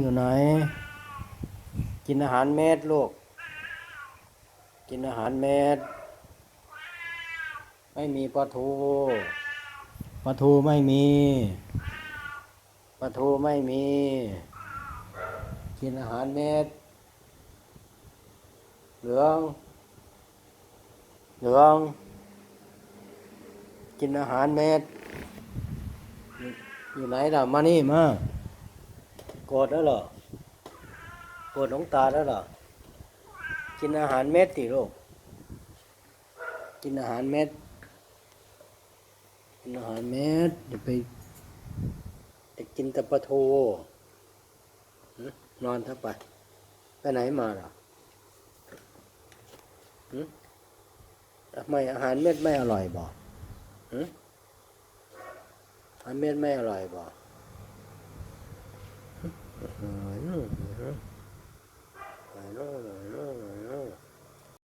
อยู่ไหน กินอาหารเม็ดลูก กินอาหารเม็ด ไม่มีปลาทู ปลาทูไม่มี ปลาทูไม่มี กินอาหารเม็ด เหลือง เหลือง กินอาหารเม็ด อยู่ไหนล่ะ มานี่มา กรธแล้วเหรอโกรธหลงตาแล้วเหรอกินอาหารเม็ดติลูกกินอาหารเม็ดกินอาหารเม็ดอย่าไปจะกินต่ปลาทูหึนอนทับไปไปไหนมาล่ะหึทำไมอาหารเม็ดไม่อร่อยบอกอาหารเม็ดไม่อร่อยบอก Ayun. Ayun. Ayun.